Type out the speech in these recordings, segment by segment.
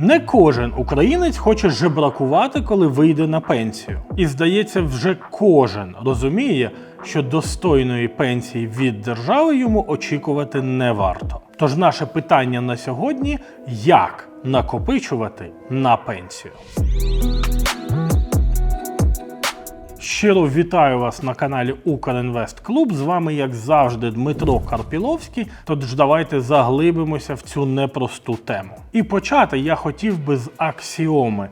Не кожен українець хоче жебракувати, коли вийде на пенсію. І здається, вже кожен розуміє, що достойної пенсії від держави йому очікувати не варто. Тож наше питання на сьогодні: як накопичувати на пенсію? Щиро вітаю вас на каналі Укрінвест Клуб. З вами, як завжди, Дмитро Карпіловський. Тож давайте заглибимося в цю непросту тему. І почати я хотів би з аксіоми.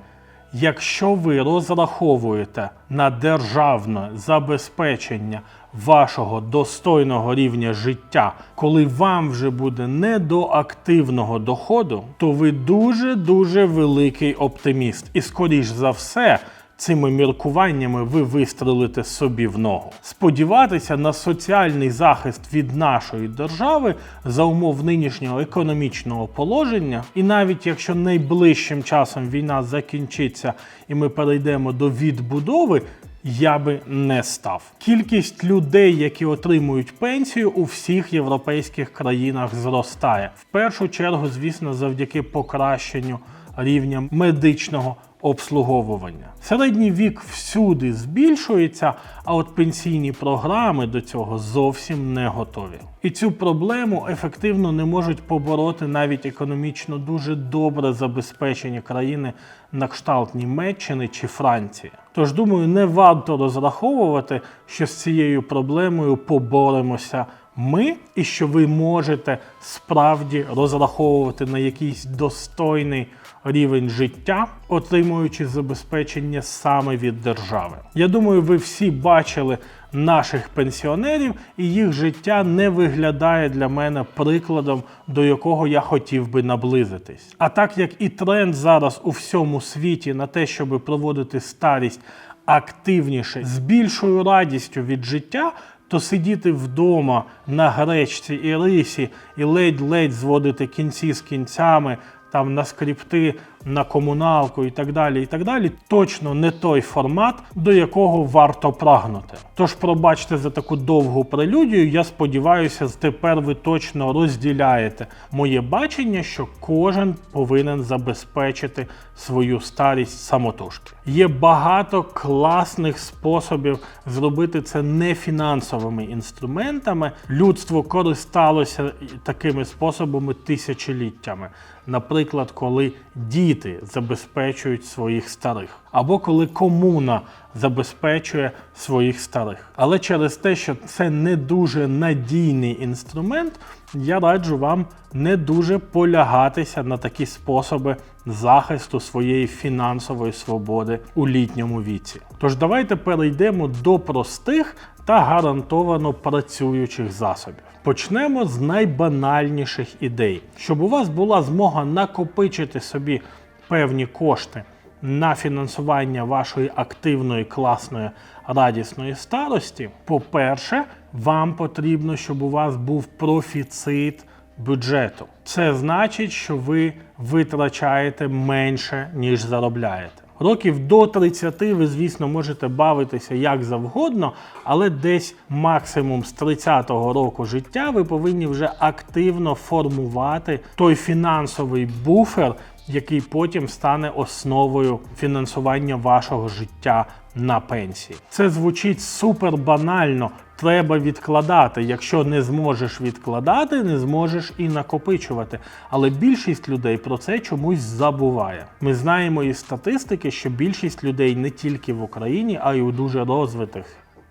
Якщо ви розраховуєте на державне забезпечення вашого достойного рівня життя, коли вам вже буде не до активного доходу, то ви дуже дуже великий оптиміст. І скоріш за все. Цими міркуваннями ви вистрелите собі в ногу. Сподіватися на соціальний захист від нашої держави за умов нинішнього економічного положення, і навіть якщо найближчим часом війна закінчиться і ми перейдемо до відбудови. Я би не став. Кількість людей, які отримують пенсію, у всіх європейських країнах зростає. В першу чергу, звісно, завдяки покращенню рівня медичного обслуговування. Середній вік всюди збільшується, а от пенсійні програми до цього зовсім не готові. І цю проблему ефективно не можуть побороти навіть економічно дуже добре забезпечені країни на кшталт Німеччини чи Франції. Тож, думаю, не варто розраховувати, що з цією проблемою поборемося ми, і що ви можете справді розраховувати на якийсь достойний рівень життя, отримуючи забезпечення саме від держави. Я думаю, ви всі бачили наших пенсіонерів, і їх життя не виглядає для мене прикладом, до якого я хотів би наблизитись. А так як і тренд зараз у всьому світі на те, щоб проводити старість активніше з більшою радістю від життя. То сидіти вдома на гречці і рисі і ледь-ледь зводити кінці з кінцями, там на скрипти, на комуналку і так далі, і так далі, точно не той формат, до якого варто прагнути. Тож, пробачте за таку довгу прелюдію. Я сподіваюся, тепер ви точно розділяєте моє бачення, що кожен повинен забезпечити свою старість самотужки. Є багато класних способів зробити це не фінансовими інструментами. Людство користалося такими способами тисячоліттями. Наприклад, коли діти забезпечують своїх старих, або коли комуна забезпечує своїх старих. Але через те, що це не дуже надійний інструмент, я раджу вам не дуже полягатися на такі способи захисту своєї фінансової свободи у літньому віці. Тож давайте перейдемо до простих та гарантовано працюючих засобів. Почнемо з найбанальніших ідей, щоб у вас була змога накопичити собі певні кошти на фінансування вашої активної, класної, радісної старості. По-перше, вам потрібно, щоб у вас був профіцит бюджету. Це значить, що ви витрачаєте менше, ніж заробляєте. Років до 30 ви, звісно, можете бавитися як завгодно, але десь максимум з 30-го року життя ви повинні вже активно формувати той фінансовий буфер, який потім стане основою фінансування вашого життя на пенсії. Це звучить супер банально. Треба відкладати. Якщо не зможеш відкладати, не зможеш і накопичувати. Але більшість людей про це чомусь забуває. Ми знаємо із статистики, що більшість людей не тільки в Україні, а й у дуже розвитих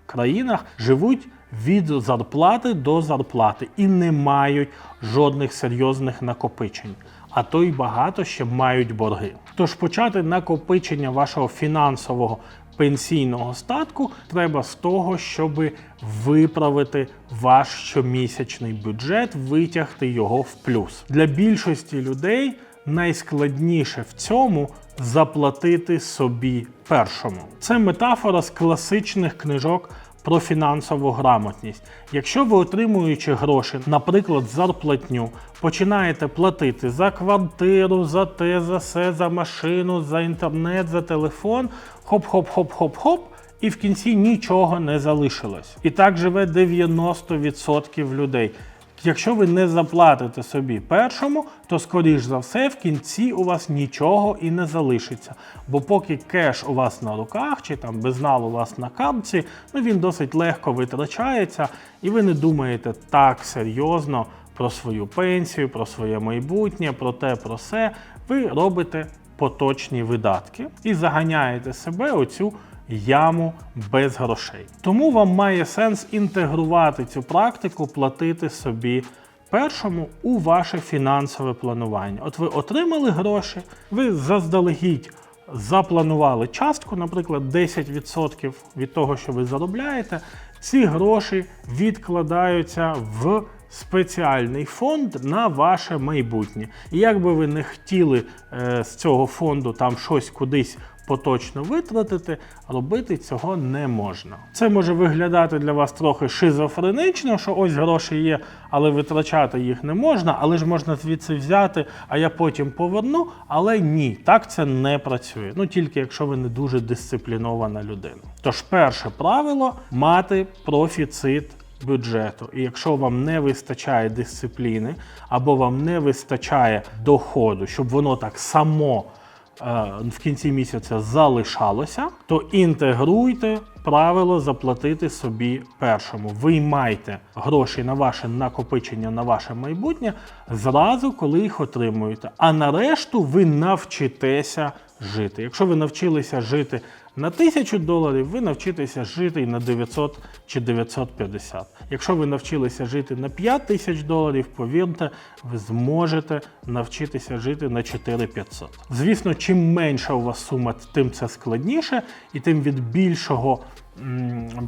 країнах живуть від зарплати до зарплати і не мають жодних серйозних накопичень. А то й багато ще мають борги. Тож почати накопичення вашого фінансового пенсійного статку треба з того, щоб виправити ваш щомісячний бюджет, витягти його в плюс. Для більшості людей найскладніше в цьому заплатити собі першому. Це метафора з класичних книжок. Про фінансову грамотність. Якщо ви отримуючи гроші, наприклад, зарплатню, починаєте платити за квартиру, за те, за все, за машину, за інтернет, за телефон, хоп-хоп-хоп-хоп-хоп, і в кінці нічого не залишилось. І так живе 90% людей. Якщо ви не заплатите собі першому, то скоріш за все в кінці у вас нічого і не залишиться. Бо поки кеш у вас на руках чи там безнал у вас на картці, ну він досить легко витрачається, і ви не думаєте так серйозно про свою пенсію, про своє майбутнє, про те, про все. Ви робите поточні видатки і заганяєте себе оцю яму без грошей. Тому вам має сенс інтегрувати цю практику, платити собі першому у ваше фінансове планування. От ви отримали гроші, ви заздалегідь запланували частку, наприклад, 10% від того, що ви заробляєте. Ці гроші відкладаються в спеціальний фонд на ваше майбутнє. І як би ви не хотіли е, з цього фонду там щось кудись поточно витратити, робити цього не можна. Це може виглядати для вас трохи шизофренично, що ось гроші є, але витрачати їх не можна, але ж можна звідси взяти, а я потім поверну. Але ні, так це не працює. Ну тільки якщо ви не дуже дисциплінована людина. Тож, перше правило мати профіцит бюджету. І якщо вам не вистачає дисципліни або вам не вистачає доходу, щоб воно так само в кінці місяця залишалося, то інтегруйте правило заплатити собі першому. Виймайте гроші на ваше накопичення на ваше майбутнє зразу, коли їх отримуєте. А нарешту ви навчитеся жити. Якщо ви навчилися жити на 1000 доларів, ви навчитеся жити і на 900 чи 950. Якщо ви навчилися жити на 5000 доларів, повірте, ви зможете навчитися жити на 4500. Звісно, чим менша у вас сума, тим це складніше, і тим від більшого.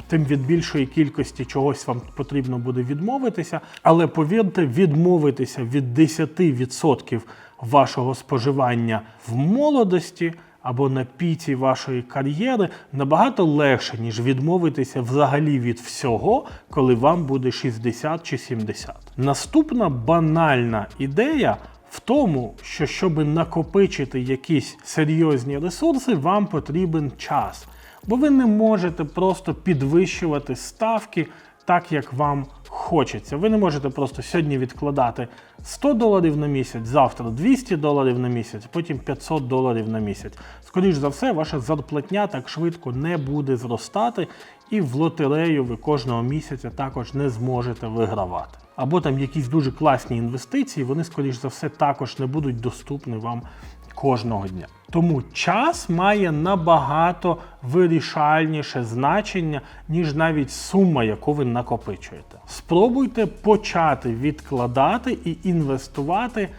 Тим від більшої кількості чогось вам потрібно буде відмовитися, але повірте, відмовитися від 10% вашого споживання в молодості або на піці вашої кар'єри набагато легше, ніж відмовитися взагалі від всього, коли вам буде 60 чи 70. Наступна банальна ідея. В тому, що щоб накопичити якісь серйозні ресурси, вам потрібен час. Бо ви не можете просто підвищувати ставки так, як вам хочеться. Ви не можете просто сьогодні відкладати 100 доларів на місяць, завтра 200 доларів на місяць, потім 500 доларів на місяць. Скоріш за все, ваша зарплатня так швидко не буде зростати, і в лотерею ви кожного місяця також не зможете вигравати. Або там якісь дуже класні інвестиції, вони, скоріш за все, також не будуть доступні вам кожного дня. Тому час має набагато вирішальніше значення, ніж навіть сума, яку ви накопичуєте. Спробуйте почати відкладати і інвестувати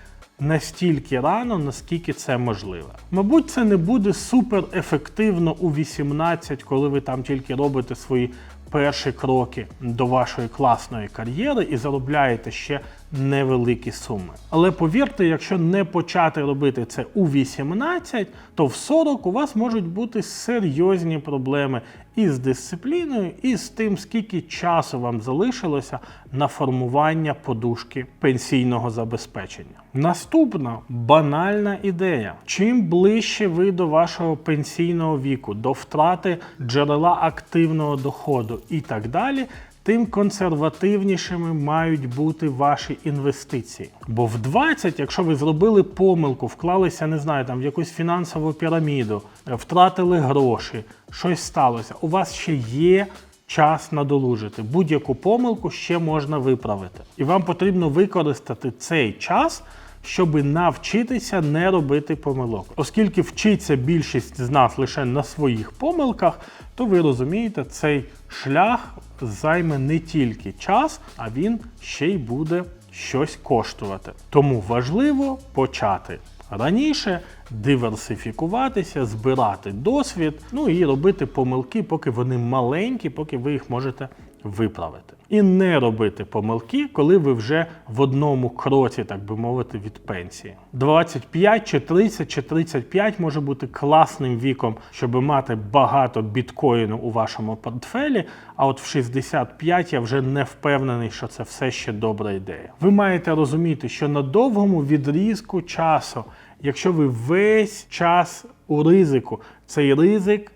настільки рано, наскільки це можливо. Мабуть, це не буде супер ефективно у 18, коли ви там тільки робите свої перші кроки до вашої класної кар'єри і заробляєте ще невеликі суми. Але повірте, якщо не почати робити це у 18, то в 40 у вас можуть бути серйозні проблеми і з дисципліною, і з тим, скільки часу вам залишилося на формування подушки пенсійного забезпечення. Наступна банальна ідея: чим ближче ви до вашого пенсійного віку, до втрати джерела активного доходу і так далі. Тим консервативнішими мають бути ваші інвестиції. Бо в 20, якщо ви зробили помилку, вклалися, не знаю, там в якусь фінансову піраміду, втратили гроші, щось сталося, у вас ще є час надолужити. Будь-яку помилку ще можна виправити. І вам потрібно використати цей час. Щоб навчитися не робити помилок, оскільки вчиться більшість з нас лише на своїх помилках, то ви розумієте, цей шлях займе не тільки час, а він ще й буде щось коштувати. Тому важливо почати раніше, диверсифікуватися, збирати досвід, ну і робити помилки, поки вони маленькі, поки ви їх можете виправити. І не робити помилки, коли ви вже в одному кроці, так би мовити, від пенсії. 25 чи 30 чи 35 може бути класним віком, щоб мати багато біткоїну у вашому портфелі. А от в 65 я вже не впевнений, що це все ще добра ідея. Ви маєте розуміти, що на довгому відрізку часу, якщо ви весь час у ризику, цей ризик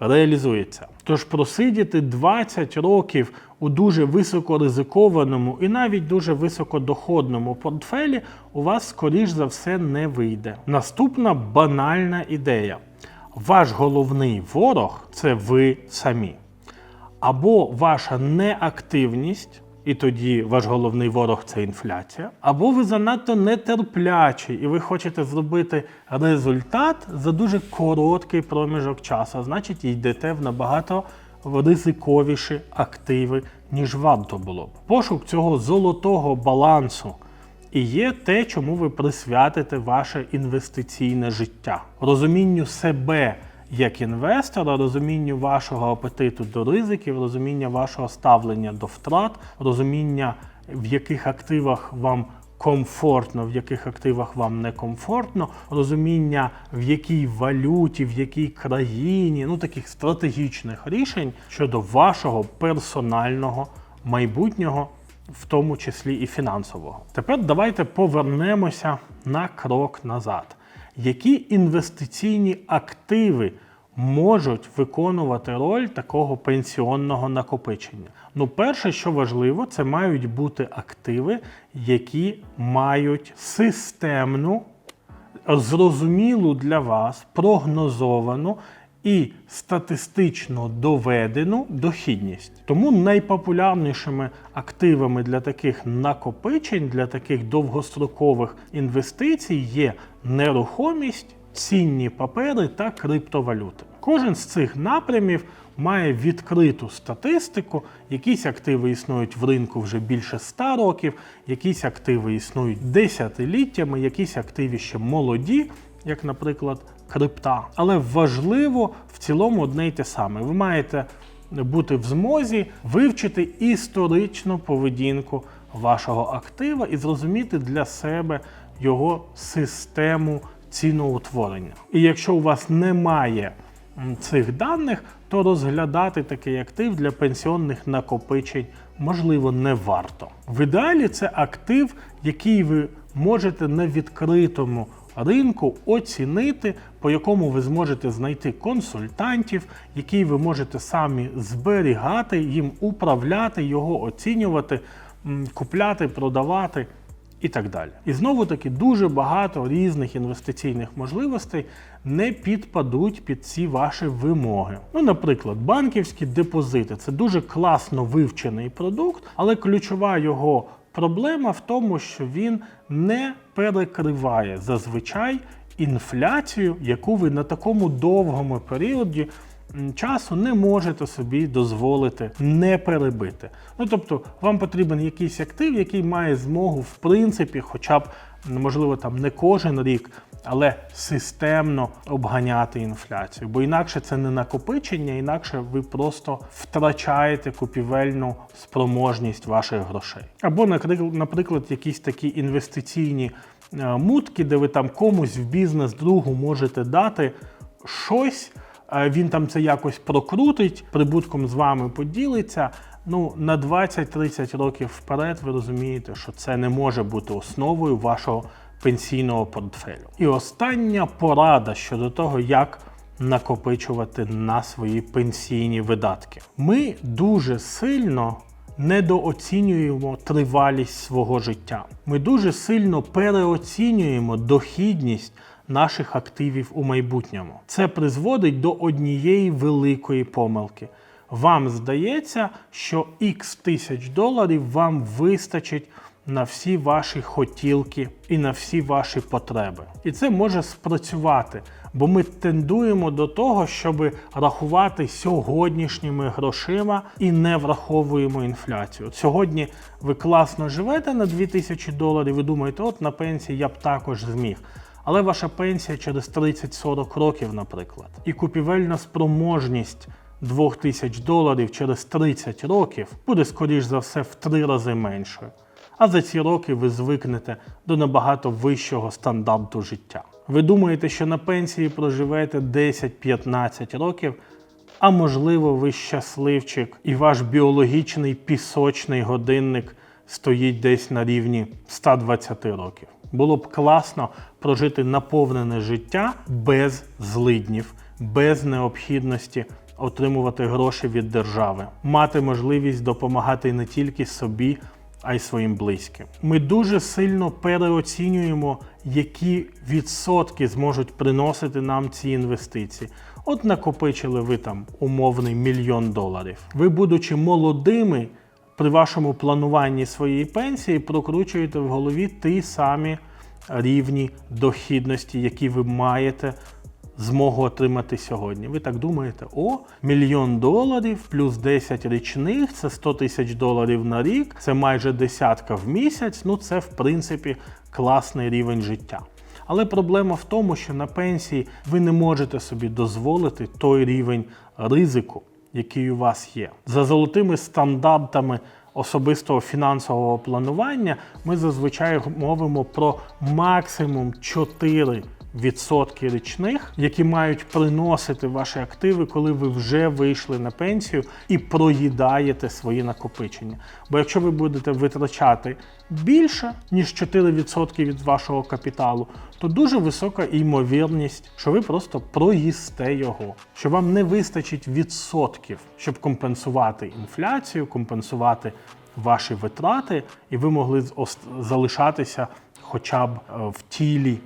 реалізується. Тож просидіти 20 років у дуже високоризикованому і навіть дуже високодоходному портфелі у вас, скоріш за все, не вийде. Наступна банальна ідея: ваш головний ворог це ви самі. Або ваша неактивність, і тоді ваш головний ворог це інфляція, або ви занадто нетерплячі, і ви хочете зробити результат за дуже короткий проміжок часу. а Значить, йдете в набагато ризиковіші активи, ніж варто було б. Пошук цього золотого балансу і є те, чому ви присвятите ваше інвестиційне життя, розумінню себе як інвестора, розумінню вашого апетиту до ризиків, розуміння вашого ставлення до втрат, розуміння, в яких активах вам комфортно, в яких активах вам некомфортно, розуміння, в якій валюті, в якій країні, ну таких стратегічних рішень щодо вашого персонального майбутнього. В тому числі і фінансового. Тепер давайте повернемося на крок назад які інвестиційні активи можуть виконувати роль такого пенсіонного накопичення? Ну, перше, що важливо, це мають бути активи, які мають системну, зрозумілу для вас, прогнозовану. І статистично доведену дохідність. Тому найпопулярнішими активами для таких накопичень, для таких довгострокових інвестицій є нерухомість, цінні папери та криптовалюти. Кожен з цих напрямів має відкриту статистику. Якісь активи існують в ринку вже більше 100 років, якісь активи існують десятиліттями, якісь активи ще молоді, як, наприклад, крипта. Але важливо в цілому одне й те саме. Ви маєте бути в змозі вивчити історичну поведінку вашого актива і зрозуміти для себе його систему ціноутворення. І якщо у вас немає цих даних, то розглядати такий актив для пенсіонних накопичень можливо не варто. В ідеалі це актив, який ви можете на відкритому ринку оцінити, по якому ви зможете знайти консультантів, які ви можете самі зберігати, їм управляти, його оцінювати, купляти, продавати. І так далі. І знову таки дуже багато різних інвестиційних можливостей не підпадуть під ці ваші вимоги. Ну, наприклад, банківські депозити це дуже класно вивчений продукт, але ключова його проблема в тому, що він не перекриває зазвичай інфляцію, яку ви на такому довгому періоді часу не можете собі дозволити не перебити. Ну тобто, вам потрібен якийсь актив, який має змогу, в принципі, хоча б можливо там не кожен рік. Але системно обганяти інфляцію, бо інакше це не накопичення, інакше ви просто втрачаєте купівельну спроможність ваших грошей. Або, наприклад, якісь такі інвестиційні е, мутки, де ви там комусь в бізнес другу можете дати щось, він там це якось прокрутить, прибутком з вами поділиться. Ну, на 20-30 років вперед ви розумієте, що це не може бути основою вашого пенсійного портфелю. І остання порада щодо того, як накопичувати на свої пенсійні видатки. Ми дуже сильно недооцінюємо тривалість свого життя. Ми дуже сильно переоцінюємо дохідність наших активів у майбутньому. Це призводить до однієї великої помилки. Вам здається, що X тисяч доларів вам вистачить на всі ваші хотілки і на всі ваші потреби. І це може спрацювати, бо ми тендуємо до того, щоб рахувати сьогоднішніми грошима і не враховуємо інфляцію. От Сьогодні ви класно живете на 2000 доларів, ви думаєте, от на пенсії я б також зміг. Але ваша пенсія через 30-40 років, наприклад, і купівельна спроможність 2000 доларів через 30 років буде, скоріш за все, в три рази меншою. А за ці роки ви звикнете до набагато вищого стандарту життя. Ви думаєте, що на пенсії проживете 10-15 років, а можливо, ви щасливчик, і ваш біологічний пісочний годинник стоїть десь на рівні 120 років. Було б класно прожити наповнене життя без злиднів, без необхідності отримувати гроші від держави, мати можливість допомагати не тільки собі, а й своїм близьким. Ми дуже сильно переоцінюємо, які відсотки зможуть приносити нам ці інвестиції. От накопичили ви там умовний мільйон доларів. Ви, будучи молодими, при вашому плануванні своєї пенсії прокручуєте в голові ті самі рівні дохідності, які ви маєте змогу отримати сьогодні. Ви так думаєте, о, мільйон доларів плюс 10 річних, це 100 тисяч доларів на рік, це майже десятка в місяць. Ну, це в принципі класний рівень життя. Але проблема в тому, що на пенсії ви не можете собі дозволити той рівень ризику, який у вас є. За золотими стандартами особистого фінансового планування ми зазвичай мовимо про максимум 4 відсотки річних, які мають приносити ваші активи, коли ви вже вийшли на пенсію і проїдаєте свої накопичення. Бо якщо ви будете витрачати більше ніж 4% від вашого капіталу, то дуже висока ймовірність, що ви просто проїсте його, що вам не вистачить відсотків, щоб компенсувати інфляцію, компенсувати ваші витрати, і ви могли залишатися хоча б е, в тілі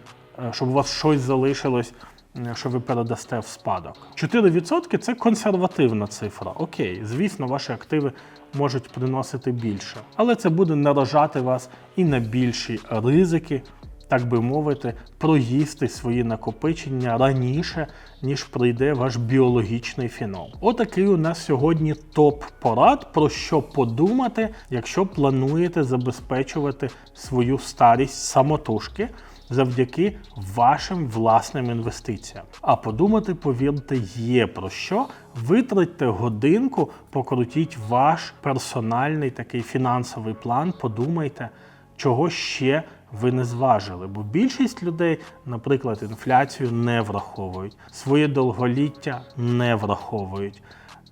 щоб у вас щось залишилось, е, що ви передасте в спадок. 4% це консервативна цифра. Окей, звісно, ваші активи можуть приносити більше, але це буде наражати вас і на більші ризики, так би мовити, проїсти свої накопичення раніше, ніж прийде ваш біологічний фінал. Отакий у нас сьогодні топ порад про що подумати, якщо плануєте забезпечувати свою старість самотужки завдяки вашим власним інвестиціям. А подумати, повірте, є про що. Витратьте годинку, покрутіть ваш персональний такий фінансовий план, подумайте, чого ще ви не зважили. Бо більшість людей, наприклад, інфляцію не враховують, своє довголіття не враховують.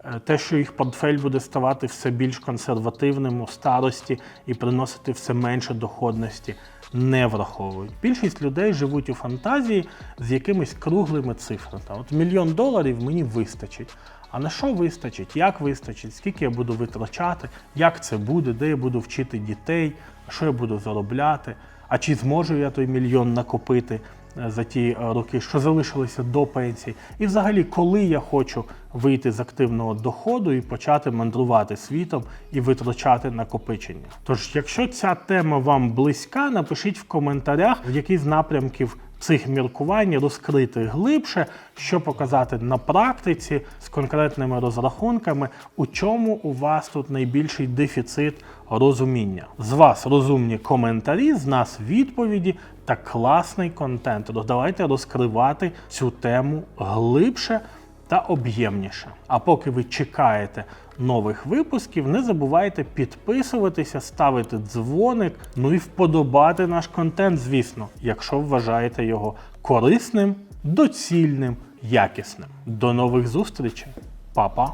Е, Те, що їх портфель буде ставати все більш консервативним у старості і приносити все менше доходності, не враховують. Більшість людей живуть у фантазії з якимись круглими цифрами. От мільйон доларів мені вистачить. А на що вистачить? Як вистачить? Скільки я буду витрачати? Як це буде? Де я буду вчити дітей? Що я буду заробляти? А чи зможу я той мільйон накопити за ті е, роки, що залишилися до пенсії? І взагалі, коли я хочу вийти з активного доходу і почати мандрувати світом і витрачати накопичення? Тож, якщо ця тема вам близька, напишіть в коментарях, в який з напрямків цих міркувань розкрити глибше, що показати на практиці з конкретними розрахунками, у чому у вас тут найбільший дефіцит розуміння. З вас розумні коментарі, з нас відповіді та класний контент. Давайте розкривати цю тему глибше та об'ємніше. А поки ви чекаєте нових випусків, не забувайте підписуватися, ставити дзвоник, ну і вподобати наш контент, звісно, якщо вважаєте його корисним, доцільним, якісним. До нових зустрічей, Па-па!